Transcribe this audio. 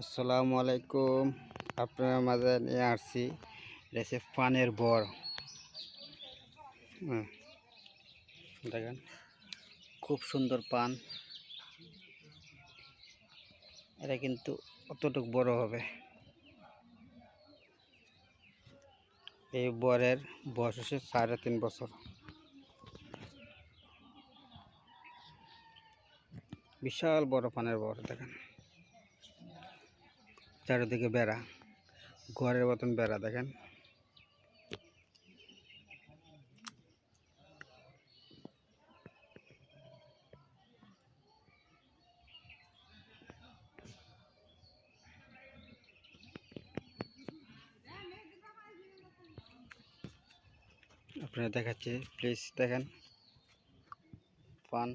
আসসালামু আলাইকুম। আপনার মাঝে নিয়ে আসছি। এটা পানের বর। দেখেন, খুব সুন্দর পান। এটা কিন্তু অতটুকু বড় হবে। এই বরের বয়স হচ্ছে সাড়ে তিন বছর। বিশাল বড় পানের বর, দেখেন। চারিদিকে বেড়া ঘরের মতন বেড়া দেখেন। আপনারা দেখাচ্ছি প্লিজ দেখেন। পান